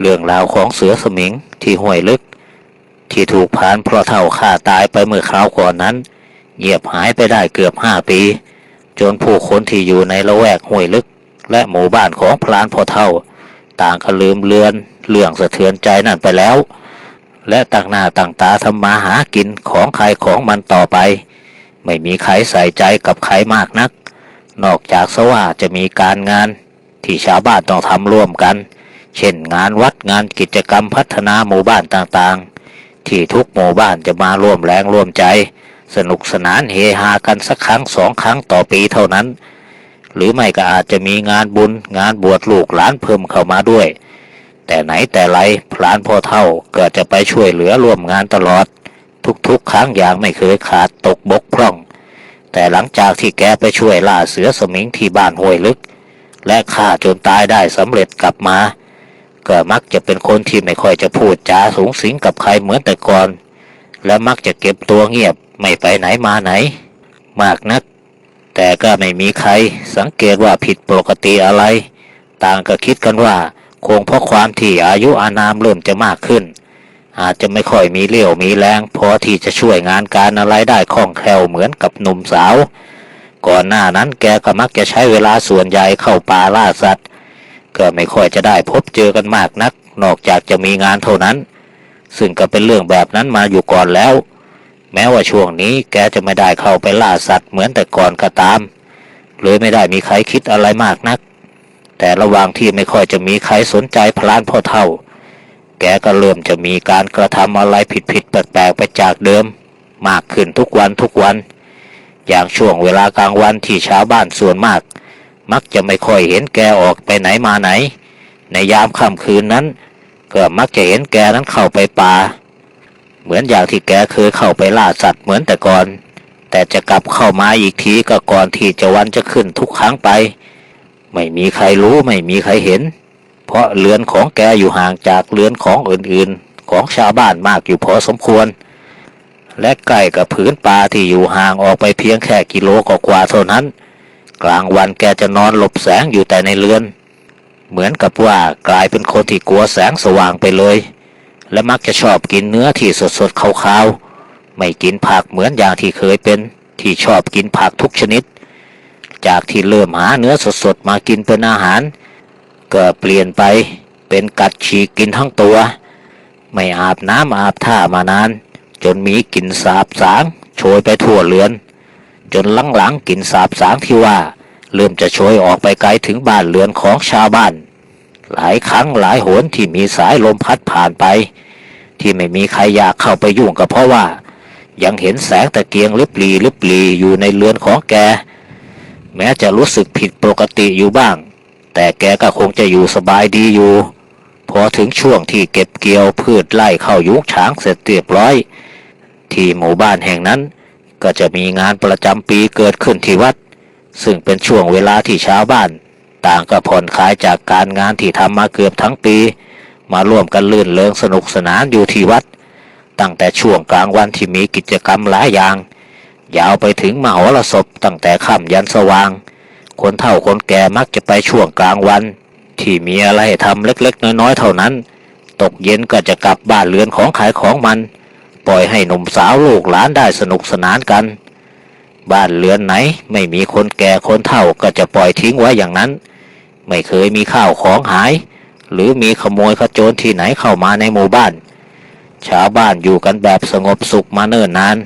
เรื่องราวของเสือสมิงที่ห้วยลึก ที่ถูกพรานเพราะเท่าฆ่าตายไปเมื่อคราวก่อนนั้น เงียบหายไปได้เกือบห้าปี จนผู้คนที่อยู่ในละแวกห้วยลึก และหมู่บ้านของพรานพอเท่า ต่างก็ลืมเลือนเรื่องสะเทือนใจนั่นไปแล้ว และต่างหน้าต่างตาทำมาหากินของใครของมันต่อไป ไม่มีใครใส่ใจกับใครมากนัก นอกจากสว่าจะมีการงานที่ชาวบ้านต้องทำร่วมกัน เช่นงานวัดงานกิจกรรมพัฒนาหมู่บ้านต่างๆ ที่ทุกหมู่บ้านจะมาร่วมแรงร่วมใจ สนุกสนานเฮฮากันสักครั้งสองครั้งต่อปีเท่านั้น หรือไม่ก็อาจจะมีงานบุญงานบวชลูกหลานเพิ่มเข้ามาด้วย แต่ไหนแต่ไรพลานพ่อเท่าก็จะไปช่วยเหลือร่วมงานตลอด ทุกๆ ครั้งอย่างไม่เคยขาดตกบกพร่อง แต่หลังจากที่แกไปช่วยล่าเสือสมิงที่บ้านห้วยลึก และฆ่าจนตายได้สำเร็จกลับมา ก็มักจะเป็นคนที่ไม่ค่อยจะพูดจาสูงสิงกับใครเหมือนแต่ก่อน และมักจะเก็บตัวเงียบไม่ไปไหนมาไหน มากนัก แต่ก็ไม่มีใครสังเกตว่าผิดปกติอะไร ต่างก็คิดกันว่าคงเพราะความที่อายุอานามเริ่มจะมากขึ้น อาจจะไม่ค่อยมีเลี้ยวมีแรงพอที่จะช่วยงานการอะไรได้คล่องแคล่วเหมือนกับหนุ่มสาว ก่อนหน้านั้นแกก็มักจะใช้เวลาส่วนใหญ่เข้าป่าล่าสัตว์ ก็ไม่ค่อยจะได้พบเจอกันมากนัก นอกจากจะมีงานเท่านั้น ซึ่งก็เป็นเรื่องแบบนั้นมาอยู่ก่อนแล้ว แม้ว่าช่วงนี้แกจะไม่ได้เข้าไปล่าสัตว์เหมือนแต่ก่อนก็ตามเลยไม่ได้มีใครคิดอะไรมากนัก แต่ระหว่างที่ไม่ค่อยจะมีใครสนใจพลานพ่อเท่า แกก็เริ่มจะมีการกระทำอะไรผิดๆแปลกๆไปจากเดิม มากขึ้นทุกวันทุกวัน อย่างช่วงเวลากลางวันที่ชาวบ้านส่วนมาก มักจะไม่ค่อยเห็นแกออกไปไหนมาไหน ในยามค่ำคืนนั้น ก็มักจะเห็นแกนั้นเข้าไปป่า เหมือนอย่างที่แกเคยเข้าไปล่าสัตว์เหมือนแต่ก่อน แต่จะกลับเข้ามาอีกทีก็ก่อนที่จะวันจะขึ้นทุกครั้งไป ไม่มีใครรู้ไม่มีใครเห็น เพราะเรือนของแกอยู่ห่างจากเรือนของอื่นๆ ของชาวบ้านมากอยู่พอสมควร และใกล้กับผืนป่าที่อยู่ห่างออกไปเพียงแค่กิโลกว่าเท่านั้น กลางวันแกจะนอนหลบแสงอยู่แต่ในเรือน เหมือนกับว่ากลายเป็นคนที่กลัวแสงสว่างไปเลย และมักจะชอบกินเนื้อที่สดๆขาวๆไม่กินผักเหมือนอย่างที่เคยเป็น ที่ชอบกินผักทุกชนิด จากที่เริ่มหาเนื้อสดๆมากินเป็นอาหาร ก็เปลี่ยนไปเป็นกัดฉีกกินทั้งตัว ไม่อาบน้ำอาบท่ามานาน จนมีกลิ่นสาบสางโชยไปทั่วเรือน จนหลังๆกลิ่นสาบสางที่ว่า เริ่มจะโชยออกไปไกลถึงบ้านเรือนของชาวบ้าน หลายครั้งหลายหนที่มีสายลมพัดผ่านไป ที่ไม่มีใครอยากเข้าไปยุ่งก็เพราะว่า ยังเห็นแสงตะเกียงลิบลีลิบลีอยู่ในเรือนของแก แม้จะรู้สึกผิดปกติอยู่บ้าง แต่แกก็คงจะอยู่สบายดีอยู่ พอถึงช่วงที่เก็บเกี่ยวพืชไล่เข้ายุ้งฉางเสร็จเรียบร้อย ที่หมู่บ้านแห่งนั้น ก็จะมีงานประจำปีเกิดขึ้นที่วัด ซึ่งเป็นช่วงเวลาที่ชาวบ้าน ต่างก็ผ่อนคลายจากการงานที่ทำมาเกือบทั้งปี มาร่วมกันลื่นเริงสนุกสนานอยู่ที่วัด ตั้งแต่ช่วงกลางวันที่มีกิจกรรมหลายอย่าง ยาวไปถึงมหรสพตั้งแต่ค่ำยันสว่าง คนเฒ่าคนแก่มักจะไปช่วงกลางวัน ที่มีอะไรทำเล็กๆ น้อยๆ เท่านั้น ตกเย็นก็จะกลับบ้านเรือนของขายของมัน ปล่อยให้หนุ่มสาวลูกหลานได้สนุกสนานกัน บ้านเรือนไหนไม่มีคนแก่คนเฒ่าก็จะปล่อยทิ้งไว้อย่างนั้น ไม่เคยมีข้าวของหาย หรือมีขโมยขโจรที่ไหนเข้ามาในหมู่บ้าน ชาวบ้านอยู่กันแบบสงบสุขมาเนิ่นนาน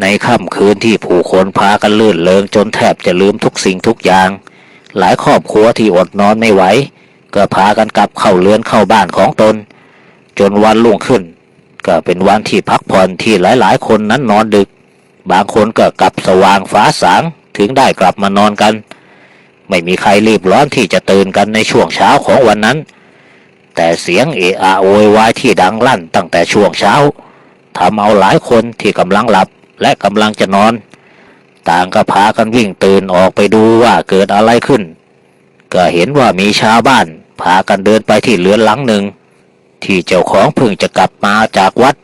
ในค่ำคืนที่ผู้คนพากันลื่นเลงจนแทบจะลืมทุกสิ่งทุกอย่าง หลายครอบครัวที่อดนอนไม่ไหวก็พากันกลับเข้าเรือนเข้าบ้านของตน จนวันรุ่งขึ้น ก็เป็นวันที่พักผ่อนที่หลายๆ คนนั้นนอนดึก บางคนก็กลับสว่างฟ้าสางถึงได้กลับมานอนกัน ไม่มีใครรีบร้อนที่จะตื่นกันในช่วงเช้าของวันนั้น แต่เสียงเอะอะโวยวายที่ดังลั่นตั้งแต่ช่วงเช้าทำเอาหลายคนที่กำลังหลับและกำลังจะนอน ต่างก็พากันวิ่งตื่นออกไปดูว่าเกิดอะไรขึ้น ก็เห็นว่ามีชาวบ้าน พากันเดินไปที่เรือนหลังหนึ่ง ที่เจ้าของเพิ่งจะกลับมาจากวัด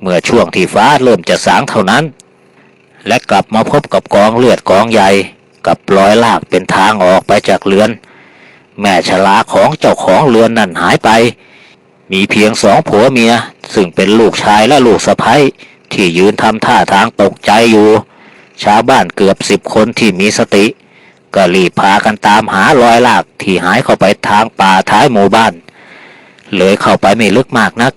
เมื่อช่วงที่ฟ้าเริ่มจะสางเท่านั้น และกลับมาพบกับกองเลือดกองใหญ่กับรอยลากเป็นทางออกไปจากเรือน แม่ชลาของเจ้าของเรือนนั่นหายไป มีเพียงสองผัวเมีย ซึ่งเป็นลูกชายและลูกสะใภ้ที่ยืนทำท่าทางตกใจอยู่ ชาวบ้านเกือบสิบคนที่มีสติ ก็รีบพากันตามหารอยลากที่หายเข้าไปทางป่าท้ายหมู่บ้าน เลยเข้าไปไม่ลึกมากนัก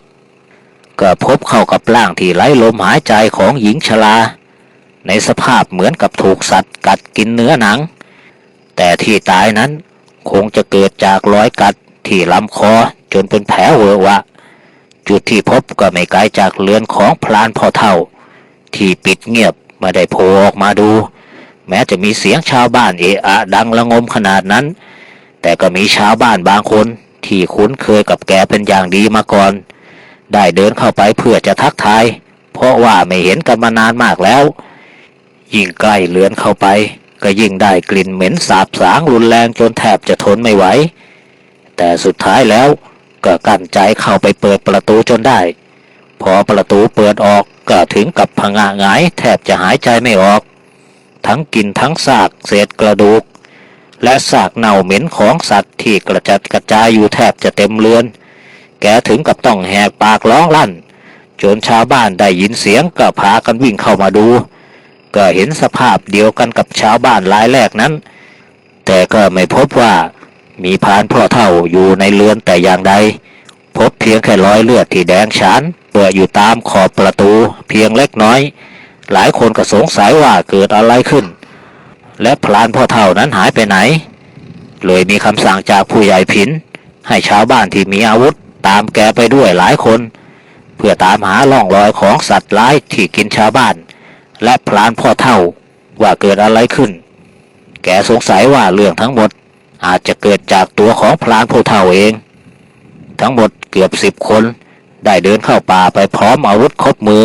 ก็พบเข้ากับร่างที่ไร้ลมหายใจของหญิงชราในสภาพเหมือนกับถูกสัตว์กัดกินเนื้อหนัง แต่ที่ตายนั้นคงจะเกิดจากรอยกัดที่ลำคอจนเป็นแผลเวอะวะ จุดที่พบก็ไม่ไกลจากเรือนของพลานพ่อเท่า ที่ปิดเงียบไม่ได้โผล่ออกมาดู แม้จะมีเสียงชาวบ้านเอะอะดังละงมขนาดนั้น แต่ก็มีชาวบ้านบางคน ที่คุ้นเคยกับแกเป็นอย่างดีมาก่อน ได้เดินเข้าไปเพื่อจะทักทาย เพราะว่าไม่เห็นกันมานานมากแล้ว ยิ่งใกล้เลือนเข้าไป ก็ยิ่งได้กลิ่นเหม็นสาบสางรุนแรงจนแทบจะทนไม่ไหว แต่สุดท้ายแล้วก็กั้นใจเข้าไปเปิดประตูจนได้ พอประตูเปิดออกก็ถึงกับผงะหงายแทบจะหายใจไม่ออก ทั้งกลินทั้งซากเศษกระดูก และซากเน่าเหม็นของสัตว์ที่กระจัดกระจายอยู่แทบจะเต็มเรือน แกถึงกับต้องแหกปากร้องลั่น จนชาวบ้านได้ยินเสียงก็พากันวิ่งเข้ามาดู ก็เห็นสภาพเดียวกันกับชาวบ้านรายแรกนั้น แต่ก็ไม่พบว่ามีพานพ่อเท่าอยู่ในเรือนแต่อย่างใด พบเพียงแค่รอยเลือดที่แดงฉานเปื้ออยู่ตามขอบประตูเพียงเล็กน้อย หลายคนก็สงสัยว่าเกิดอะไรขึ้น และพรานพ่อเท่านั้นหายไปไหน เลยมีคำสั่งจากผู้ใหญ่ผิน ให้ชาวบ้านที่มีอาวุธตามแกไปด้วยหลายคน เพื่อตามหาล่องรอยของสัตว์ร้ายที่กินชาวบ้าน และพรานพ่อเท่าว่าเกิดอะไรขึ้น แกสงสัยว่าเรื่องทั้งหมดอาจจะเกิดจากตัวของพรานพ่อเท่าเอง ทั้งหมดเกือบสิบคน ได้เดินเข้าป่าไปพร้อมอาวุธครบมือ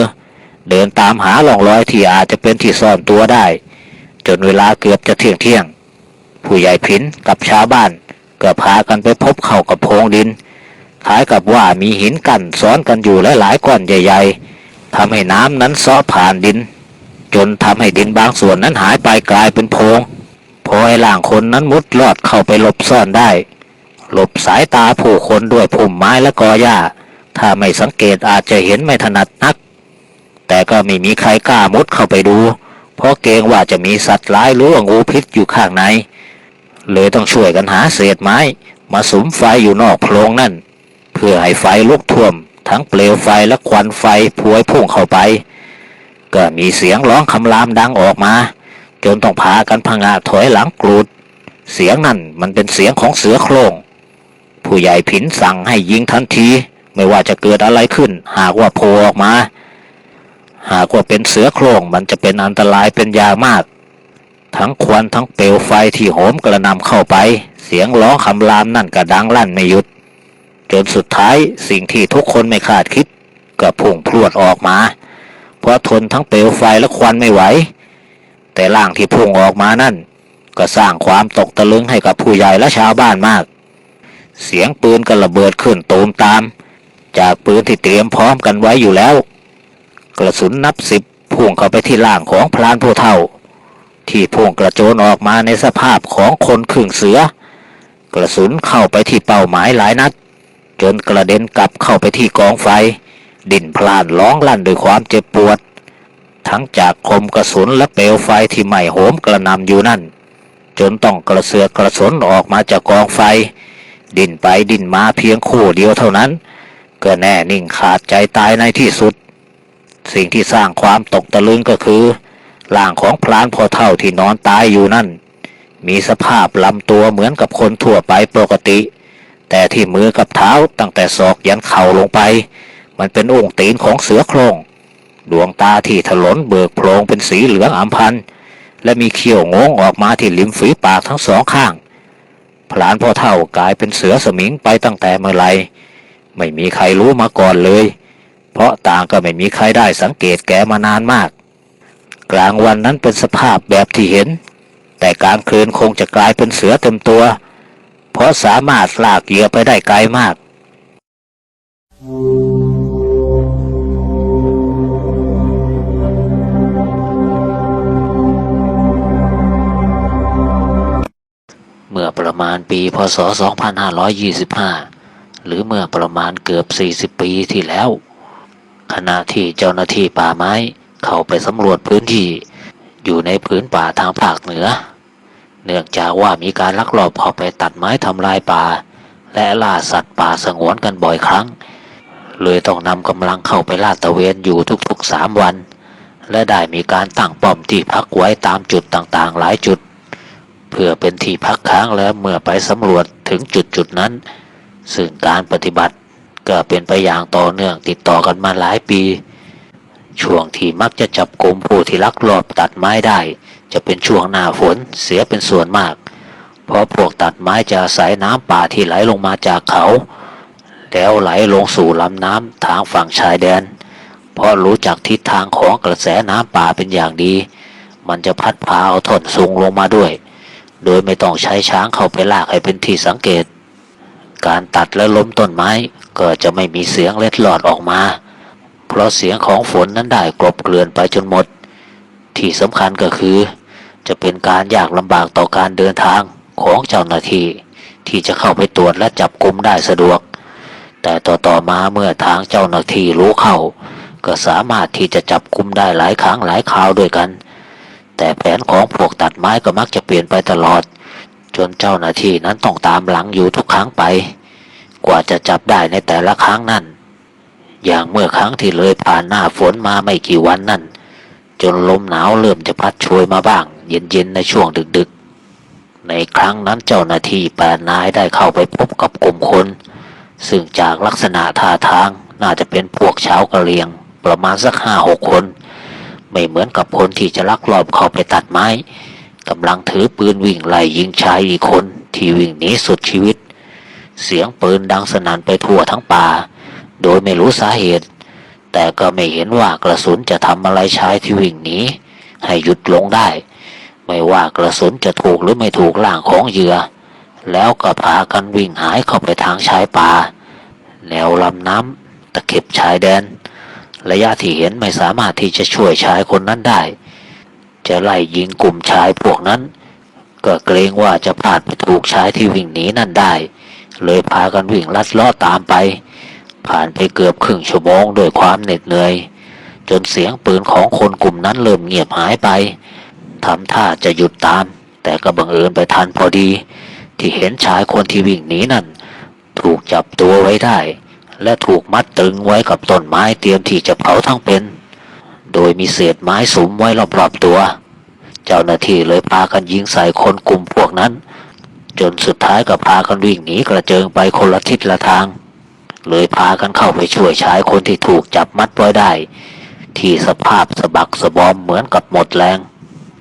เดินตามหาล่องรอยที่อาจจะเป็นที่ซ่อนตัวได้ จนเวลาเกือบจะเที่ยงเที่ยง ผู้ใหญ่ผินกับชาวบ้านก็พากันไปพบเข้ากับโพงดินคล้ายกับว่ามีหินกั้นซ้อนกันอยู่หลายๆก้อนใหญ่ ๆทำให้น้ำนั้นซ้อผ่านดิน จนทำให้ดินบางส่วนนั้นหายไปกลายเป็นโพงพอไอ้ล่างคนนั้นมุดลอดเข้าไปหลบซ่อนได้ หลบสายตาผู้คนด้วยพุ่มไม้และกอหญ้า ถ้าไม่สังเกตอาจจะเห็นไม่ถนัดนัก แต่ก็ไม่มีใครกล้ามุดเข้าไปดู เพราะเกรงว่าจะมีสัตว์ร้ายหรือว่างูพิษอยู่ข้างใน เลยต้องช่วยกันหาเศษไม้ มาสุมไฟอยู่นอกโพรงนั่น เพื่อให้ไฟลุกท่วม ทั้งเปลวไฟและควันไฟพวยพุ่งเข้าไป ก็มีเสียงร้องคำรามดังออกมา จนต้องพากันพังาถอยหลังกรูด เสียงนั่นมันเป็นเสียงของเสือโคร่งผู้ใหญ่ผินสั่งให้ยิงทันที ไม่ว่าจะเกิดอะไรขึ้น หากว่าโผล่ออกมาากว่าเป็นเสือโคร่งมันจะเป็นอันตรายเป็นยามาก ทั้งควันทั้งเปลวไฟที่โหมกระนำเข้าไป เสียงร้องคำรามนั่นก็ดังลั่นไม่หยุด จนสุดท้ายสิ่งที่ทุกคนไม่คาดคิดก็พุ่งพรวดออกมา เพราะทนทั้งเปลวไฟและควันไม่ไหว แต่ร่างที่พุ่งออกมานั่น ก็สร้างความตกตะลึงให้กับผู้ใหญ่และชาวบ้านมาก เสียงปืนก็ระเบิดขึ้นตูมตาม จากปืนที่เตรียมพร้อมกันไว้อยู่แล้ว กระสุนนับสิบพุ่งเข้าไปที่ร่างของพลานผู้เฒ่า ที่พุ่งกระโจนออกมาในสภาพของคนขึ่งเสือ กระสุนเข้าไปที่เป้าหมายหลายนัด จนกระเด็นกลับเข้าไปที่กองไฟ ดินพลานร้องลั่นด้วยความเจ็บปวด ทั้งจากคมกระสุนและเปลวไฟที่ไหม้โหมกระนำอยู่นั่น จนต้องกระเสือกกระสนออกมาจากกองไฟ ดินไปดินมาเพียงคู่เดียวเท่านั้นก็แน่นิ่งขาดใจตายในที่สุด สิ่งที่สร้างความตกตะลึงก็คือร่างของพลานพ่อเท่าที่นอนตายอยู่นั่น มีสภาพลำตัวเหมือนกับคนทั่วไปปกติ แต่ที่มือกับเท้าตั้งแต่ศอกยันเข่าลงไป มันเป็นองค์ตีนของเสือโครง ดวงตาที่ถลนเบิกโพรงเป็นสีเหลืองอัมพันธ์และมีเขี้ยวงงออกมาที่ริมฝีปากทั้งสองข้าง พลานพ่อเท่ากลายเป็นเสือสมิงไปตั้งแต่เมื่อไร ไม่มีใครรู้มาก่อนเลย เพราะต่างก็ไม่มีใครได้สังเกตแกมานานมาก กลางวันนั้นเป็นสภาพแบบที่เห็น แต่กลางคืนคงจะกลายเป็นเสือเต็มตัว เพราะสามารถลากเหยื่อไปได้ไกลมากเมื่อประมาณปีปีพศ 2525 หรือเมื่อประมาณเกือบ 40 ปีที่แล้ว ขณะที่เจ้าหน้าที่ป่าไม้เข้าไปสำรวจพื้นที่ อยู่ในพื้นป่าทางภาคเหนือ เนื่องจากว่ามีการลักลอบเข้าไปตัดไม้ทำลายป่า และล่าสัตว์ป่าสงวนกันบ่อยครั้ง เลยต้องนำกำลังเข้าไปลาดตระเวนอยู่ทุกๆสามวัน และได้มีการตั้งป้อมที่พักไว้ตามจุดต่างๆ หลายจุด เพื่อเป็นที่พักค้างและเมื่อไปสำรวจถึงจุดจุดๆนั้น ซึ่งการปฏิบัติ ก็เป็นไปอย่างต่อเนื่องติดต่อกันมาหลายปี ช่วงที่มักจะจับกลุ่มผู้ที่ลักลอบตัดไม้ได้ จะเป็นช่วงหน้าฝนเสียเป็นส่วนมาก เพราะพวกตัดไม้จะอาศัยน้ำป่าที่ไหลลงมาจากเขา แล้วไหลลงสู่ลำน้ำทางฝั่งชายแดน เพราะรู้จักทิศทางของกระแสน้ำป่าเป็นอย่างดี มันจะพัดพาเอาท่อนสูงลงมาด้วย โดยไม่ต้องใช้ช้างเข้าไปลากให้เป็นที่สังเกต การตัดและล้มต้นไม้ ก็จะไม่มีเสียงเล็ดลอดออกมา เพราะเสียงของฝนนั้นได้กลบเกลื่อนไปจนหมด ที่สำคัญก็คือ จะเป็นการยากลำบากต่อการเดินทางของเจ้าหน้าที่ที่จะเข้าไปตรวจและจับกุมได้สะดวก แต่ต่อต่อมาเมื่อทางเจ้าหน้าที่รู้เข้า ก็สามารถที่จะจับกุมได้หลายครั้งหลายคราวด้วยกัน แต่แผนของพวกตัดไม้ก็มักจะเปลี่ยนไปตลอด จนเจ้าหน้าที่นั้นต้องตามหลังอยู่ทุกครั้งไป กว่าจะจับได้ในแต่ละครั้งนั่นอย่างเมื่อครั้งที่เลยผ่านหน้าฝนมาไม่กี่วันนั่น จนลมหนาวเริ่มจะพัดโชยมาบ้าง เย็นๆในช่วงดึกๆ ในครั้งนั้นเจ้าหน้าที่แปดนายได้เข้าไปพบกับกลุ่มคน ซึ่งจากลักษณะท่าทางน่าจะเป็นพวกชาวกะเหรี่ยง ประมาณสักห้าหกคน ไม่เหมือนกับคนที่จะลักลอบเข้าไปตัดไม้ กำลังถือปืนวิ่งไล่ยิงชายอีกคน ที่วิ่งหนีสุดชีวิต เสียงปืนดังสนั่นไปทั่วทั้งป่า โดยไม่รู้สาเหตุ แต่ก็ไม่เห็นว่ากระสุนจะทำอะไรชายที่วิ่งหนีให้หยุดลงได้ ไม่ว่ากระสุนจะถูกหรือไม่ถูกล่างของเหยื่อ แล้วก็พากันวิ่งหายเข้าไปทางชายป่า แนวลำน้ำตะเข็บชายแดน ระยะที่เห็นไม่สามารถที่จะช่วยชายคนนั้นได้ จะไล่ยิงกลุ่มชายพวกนั้น ก็เกรงว่าจะพลาดไปถูกชายที่วิ่งหนีนั่นได้ เลยพากันวิ่งลัดเล้อตามไป ผ่านไปเกือบครึ่งชั่วโมงด้วยความเหน็ดเหนื่อย จนเสียงปืนของคนกลุ่มนั้นเริ่มเงียบหายไปทำท่าจะหยุดตาม แต่ก็บังเอิญไปทันพอดี ที่เห็นชายคนที่วิ่งหนีนั่น ถูกจับตัวไว้ได้ และถูกมัดตึงไว้กับต้นไม้เตรียมที่จะเผาทั้งเป็น โดยมีเศษไม้สุมไว้รอบๆตัว เจ้าหน้าที่เลยพากันยิงใส่คนกลุ่มพวกนั้น จนสุดท้ายก็พากันวิ่งหนีกระเจิงไปคนละทิศละทาง เลยพากันเข้าไปช่วยชายคนที่ถูกจับมัดไว้ได้ ที่สภาพสะบักสะบอมเหมือนกับหมดแรง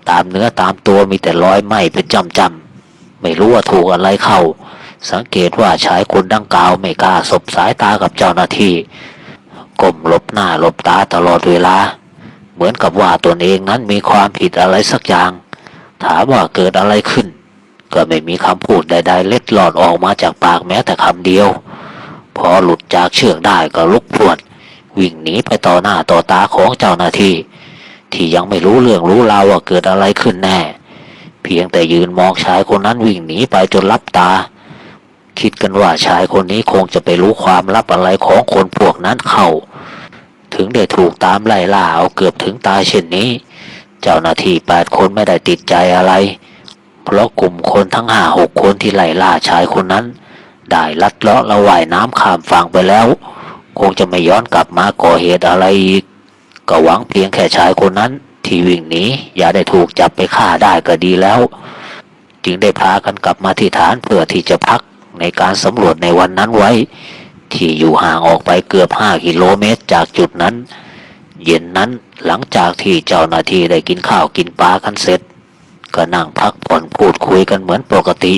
ตามเนื้อตามตัวมีแต่รอยไหม้เป็นจำๆไม่รู้ว่าถูกอะไรเข้า สังเกตว่าชายคนดังกล่าวไม่กล้าสบสายตากับเจ้าหน้าที่ก้มหลบหน้าหลบตาตลอดเวลา เหมือนกับว่าตนเองนั้นมีความผิดอะไรสักอย่าง ถามว่าเกิดอะไรขึ้น ก็ไม่มีคำพูดใด ๆ เล็ดลอดออกมาจากปากแม้แต่คำเดียว พอหลุดจากเชือกได้ก็ลุกพรวด วิ่งหนีไปต่อหน้าต่อตาของเจ้าหน้าที่ ที่ยังไม่รู้เรื่องรู้ราวว่าเกิดอะไรขึ้นแน่ เพียงแต่ยืนมองชายคนนั้นวิ่งหนีไปจนลับตา คิดกันว่าชายคนนี้คงจะไปรู้ความลับอะไรของคนพวกนั้นเข้า ถึงได้ถูกตามไล่ล่าเอาเกือบถึงตายเช่นนี้ เจ้าหน้าที่แปดคนไม่ได้ติดใจอะไร เพราะกลุ่มคนทั้งห้าหกคนที่ไล่ล่าชายคนนั้น ได้ลัดเลาะละว่ายน้ำข้ามฝั่งไปแล้ว คงจะไม่ย้อนกลับมาก่อเหตุอะไรอีกก็หวังเพียงแค่ชายคนนั้น ที่วิ่งหนีอย่าได้ถูกจับไปฆ่าได้ก็ดีแล้ว จึงได้พากันกลับมาที่ฐานเพื่อที่จะพักในการสำรวจในวันนั้นไว้ ที่อยู่ห่างออกไปเกือบห้ากิโลเมตรจากจุดนั้น เย็นนั้นหลังจากที่เจ้าหน้าที่ได้กินข้าวกินปลากันเสร็จ ก็นั่งพักผ่อนพูดคุยกันเหมือนปกติ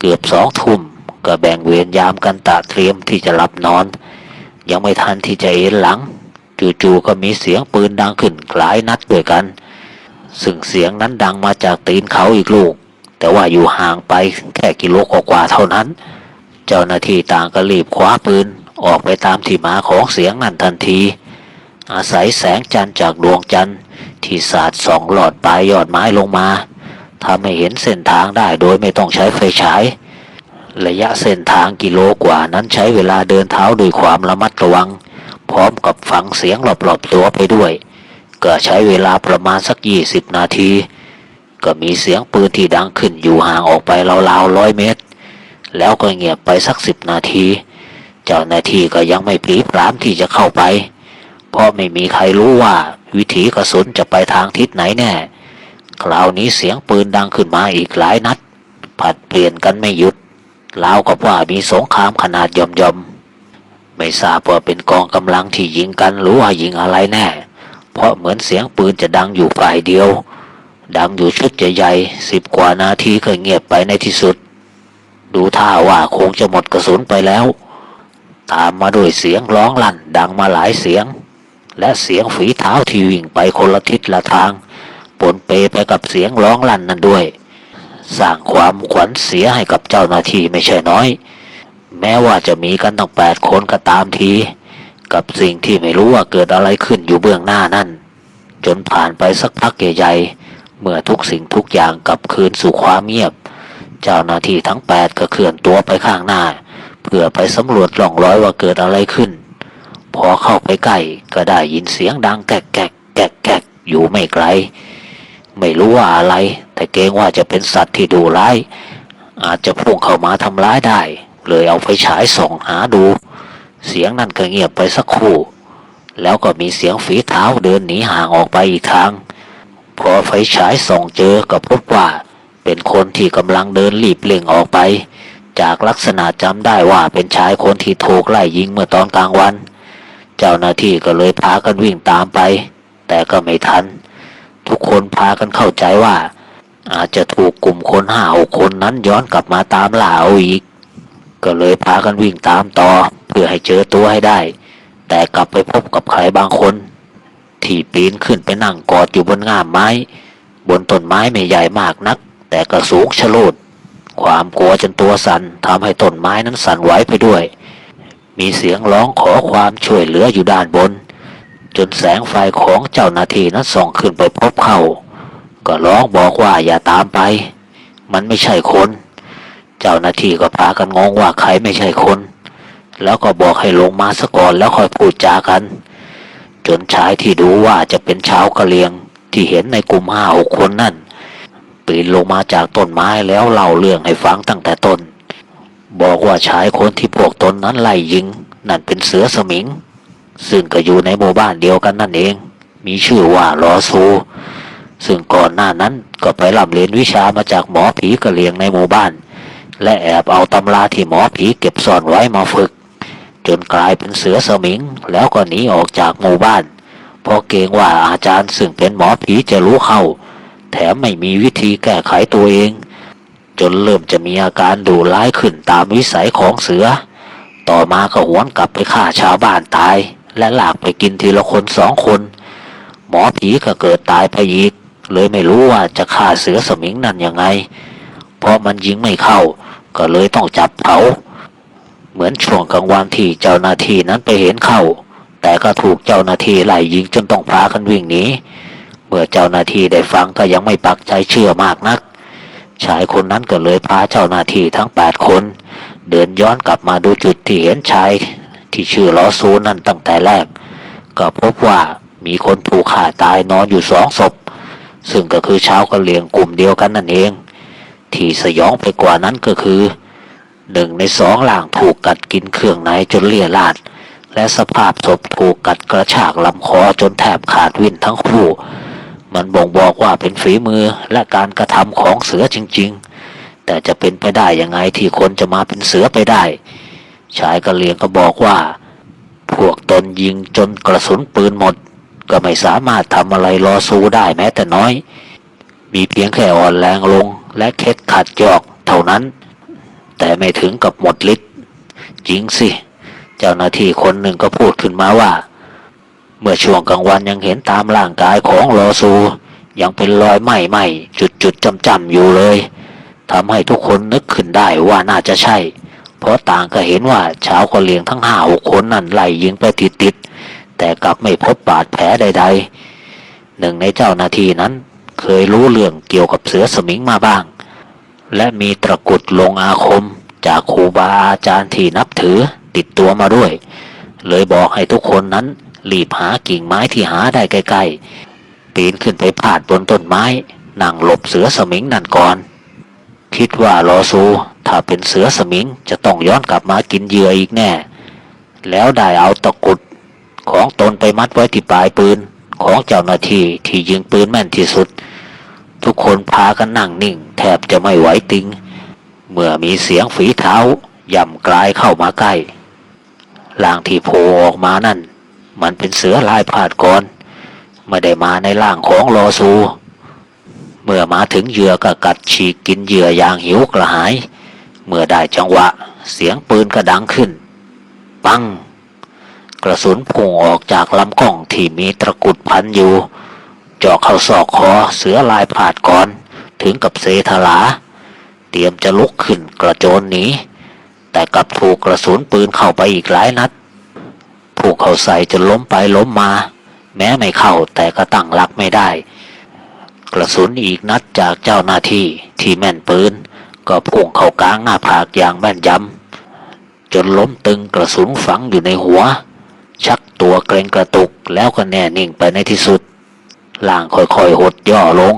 เกือบสองทุ่มก็แบ่งเวรยามกันตะเตรียมที่จะหลับนอน ยังไม่ทันที่จะเอ็นหลัง จู่ๆก็มีเสียงปืนดังขึ้นหลายนัดด้วยกัน ซึ่งเสียงนั้นดังมาจากตีนเขาอีกลูก แต่ว่าอยู่ห่างไปแค่กิโลกว่าเท่านั้น เจ้าหน้าที่ต่างก็รีบคว้าปืนออกไปตามที่มาของเสียงนั้นทันที อาศัยแสงจันทร์จากดวงจันทร์ที่สาดส่องหลอดปลายยอดไม้ลงมาทำให้เห็นเส้นทางได้โดยไม่ต้องใช้ไฟฉายระยะเส้นทางกิโลกว่านั้นใช้เวลาเดินเท้าด้วยความระมัดระวัง พร้อมกับฟังเสียงรอบๆตัวไปด้วย ก็ใช้เวลาประมาณสักยี่สิบนาที ก็มีเสียงปืนที่ดังขึ้นอยู่ห่างออกไปราวๆร้อยเมตร แล้วก็เงียบไปสักสิบนาที เจ้าหน้าที่ก็ยังไม่ปรีพรามที่จะเข้าไป เพราะไม่มีใครรู้ว่าวิถีกระสุนจะไปทางทิศไหนแน่ คราวนี้เสียงปืนดังขึ้นมาอีกหลายนัด ผัดเปลี่ยนกันไม่หยุดราวกับว่ามีสงครามขนาดย่อมๆไม่ทราบว่าเป็นกองกำลังที่ยิงกันหรือว่ายิงอะไรแน่ เพราะเหมือนเสียงปืนจะดังอยู่ฝ่ายเดียว ดังอยู่ชุดใหญ่ๆสิบกว่านาทีก็เงียบไปในที่สุด ดูท่าว่าคงจะหมดกระสุนไปแล้ว ตามมาด้วยเสียงร้องลั่นดังมาหลายเสียง และเสียงฝีเท้าที่วิ่งไปคนละทิศละทางปนเปไปกับเสียงร้องลั่นนั้นด้วย สร้างความขวัญเสียให้กับเจ้าหน้าที่ไม่ใช่น้อย แม้ว่าจะมีกันตั้งแปดคนก็ตามที กับสิ่งที่ไม่รู้ว่าเกิดอะไรขึ้นอยู่เบื้องหน้านั่น จนผ่านไปสักพักใหญ่ๆเมื่อทุกสิ่งทุกอย่างกลับคืนสู่ความเงียบ เจ้าหน้าที่ทั้งแปดก็เคลื่อนตัวไปข้างหน้า เพื่อไปสำรวจร่องร้อยว่าเกิดอะไรขึ้น พอเข้าไปใกล้ก็ได้ยินเสียงดังแกกแกกแกกแกกอยู่ไม่ไกล ไม่รู้ว่าอะไร แต่เกรงว่าจะเป็นสัตว์ที่ดุร้าย อาจจะพุ่งเข้ามาทำร้ายได้ เลยเอาไฟฉายส่องหาดู เสียงนั่นก็เงียบไปสักครู่ แล้วก็มีเสียงฝีเท้าเดินหนีห่างออกไปอีกทาง พอไฟฉายส่องเจอก็พบว่า เป็นคนที่กำลังเดินรีบเร่งออกไป จากลักษณะจำได้ว่าเป็นชายคนที่ถูกไล่ยิงเมื่อตอนกลางวัน เจ้าหน้าที่ก็เลยพากันวิ่งตามไป แต่ก็ไม่ทัน ทุกคนพากันเข้าใจว่า อาจจะถูกกลุ่มคนห้าคนนั้นย้อนกลับมาตามล่าเอาอีก ก็เลยพากันวิ่งตามต่อ เพื่อให้เจอตัวให้ได้ แต่กลับไปพบกับใครบางคนที่ปีนขึ้นไปนั่งกอดอยู่บนง่ามไม้ บนต้นไม้ไม่ใหญ่มากนัก แต่ก็สูงชะโลดความกลัวจนตัวสั่นทำให้ต้นไม้นั้นสั่นไหวไปด้วย มีเสียงร้องขอความช่วยเหลืออยู่ด้านบน จนแสงไฟของเจ้าหน้าที่นั้นส่องขึ้นไปพบเขาก็ร้องบอกว่าอย่าตามไป มันไม่ใช่คน เจ้าหน้าที่ก็พากันงงว่าใครไม่ใช่คน แล้วก็บอกให้ลงมาซะก่อนแล้วค่อยพูดจากัน จนชายที่ดูว่าจะเป็นชาวกะเหรียงที่เห็นในกลุ่มห้าหกคนนั่น ปีนลงมาจากต้นไม้แล้วเล่าเรื่องให้ฟังตั้งแต่ต้น บอกว่าชายคนที่พวกตนนั้นไล่ยิง นั่นเป็นเสือสมิง ซึ่งก็อยู่ในหมู่บ้านเดียวกันนั่นเอง มีชื่อว่าลอซู ซึ่งก่อนหน้านั้นก็ไปรับเรียนวิชามาจากหมอผีกระเหรียงในหมู่บ้าน และแอบเอาตำราที่หมอผีเก็บซ่อนไว้มาฝึก จนกลายเป็นเสือสมิง แล้วก็หนีออกจากหมู่บ้านเพราะเกรงว่าอาจารย์ซึ่งเป็นหมอผีจะรู้เข้า แถมไม่มีวิธีแก้ไขตัวเอง จนเริ่มจะมีอาการดูร้ายขึ้นตามวิสัยของเสือ ต่อมาก็หวนกลับไปฆ่าชาวบ้านตาย และหลากไปกินทีละคนสองคน หมอผีก็เกิดตายไปอีก เลยไม่รู้ว่าจะฆ่าเสือสมิงนั่นยังไง เพราะมันยิงไม่เข้า ก็เลยต้องจับเผาเหมือนช่วงกลางวันที่เจ้าหน้าที่นั้นไปเห็นเข้า แต่ก็ถูกเจ้าหน้าที่ไล่ยิงจนต้องพากันวิ่งหนี เมื่อเจ้าหน้าที่ได้ฟังก็ยังไม่ปักใจเชื่อมากนัก ชายคนนั้นก็เลยพาเจ้าหน้าที่ทั้งแปดคน เดินย้อนกลับมาดูจุดที่เห็นชายที่ชื่อล้อซูนั่นตั้งแต่แรก ก็พบว่ามีคนถูกฆ่าตายนอนอยู่สองศพ ซึ่งก็คือชาวกะเหรี่ยงกลุ่มเดียวกันนั่นเอง ที่สยองไปกว่านั้นก็คือหนึ่งในสองหล่างถูกกัดกินเครื่องในจนเลี่ยราดและสภาพศพถูกกัดกระชากลำคอจนแทบขาดวิ่นทั้งคู่ มันบ่งบอกว่าเป็นฝีมือและการกระทำของเสือจริง ๆ แต่จะเป็นไปได้ยังไงที่คนจะมาเป็นเสือไปได้ ชายกะเหรียงก็บอกว่า พวกตนยิงจนกระสุนปืนหมด ก็ไม่สามารถทำอะไรรอสู้ได้แม้แต่น้อย มีเพียงแค่อ่อนแรงลงและเคล็ดขัดยอกเท่านั้น แต่ไม่ถึงกับหมดฤทธิ์จริงสิ เจ้าหน้าที่คนหนึ่งก็พูดขึ้นมาว่า เมื่อช่วงกลางวันยังเห็นตามร่างกายของลอซู ยังเป็นรอยไหม้ไหม้จุดจุดจำจำๆอยู่เลยทำให้ทุกคนนึกขึ้นได้ว่าน่าจะใช่ เพราะต่างก็เห็นว่าชาวกะเหลียงทั้งห้าหกคนนั่นไล่ยิงไปติดติดๆแต่กลับไม่พบบาดแผลใด ๆ หนึ่งในเจ้าหน้าที่นั้น เคยรู้เรื่องเกี่ยวกับเสือสมิงมาบ้าง และมีตะกุดลงอาคมจากครูบาอาจารย์ที่นับถือติดตัวมาด้วย เลยบอกให้ทุกคนนั้น รีบหากิ่งไม้ที่หาได้ใกล้ๆปีนขึ้นไปพาดบนต้นไม้ นั่งหลบเสือสมิงนั่นก่อน คิดว่าลอซู ถ้าเป็นเสือสมิงจะต้องย้อนกลับมากินเหยื่ออีกแน่ แล้วได้เอาตะกุด ของตนไปมัดไว้ที่ปลายปืน ของเจ้าหน้าที่ที่ยิงปืนแม่นที่สุด ทุกคนพากันนั่งนิ่ง แทบจะไม่ไหวติง เมื่อมีเสียงฝีเท้าย่ำกลายเข้ามาใกล้ร่างที่โผล่ออกมานั่น มันเป็นเสือลายพาดก่อนไม่ได้มาในร่างของลอซู เมื่อมาถึงเหยื่อก็กัดฉีกกินเหยื่ออย่างหิวกระหาย เมื่อได้จังหวะ เสียงปืนก็ดังขึ้น ปัง กระสุนพุ่งออกจากลำกล้องที่มีตะกุดพันอยู่เจาะเข้าศอกคอเสือลายผาดก่อน ถึงกับเซทลา เตรียมจะลุกขึ้นกระโจนหนีแต่กลับถูกกระสุนปืนเข้าไปอีกหลายนัด ผูกเขาใส่จนล้มไปล้มมา แม้ไม่เข้าแต่ก็ตั้งหลักไม่ได้ กระสุนอีกนัดจากเจ้าหน้าที่ที่แม่นปืนก็พุ่งเข้ากลางหน้าผากอย่างแม่นยำจนล้มตึงกระสุนฝังอยู่ในหัว ชักตัวเกรงกระตุกแล้วก็แน่นิ่งไปในที่สุดล่างค่อยๆหดย่อลง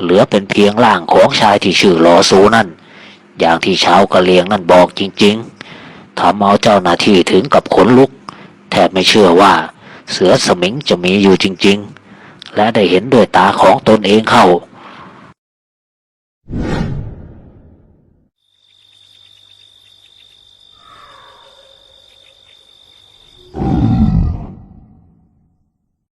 เหลือเป็นเพียงร่างของชายที่ชื่อลอซูนั่น อย่างที่ชาวกะเลียงนั่นบอกจริงๆทำเอาเจ้าหน้าที่ถึงกับขนลุก แทบไม่เชื่อว่า เสือสมิงจะมีอยู่จริง ๆ และได้เห็นด้วยตาของตนเองเข้า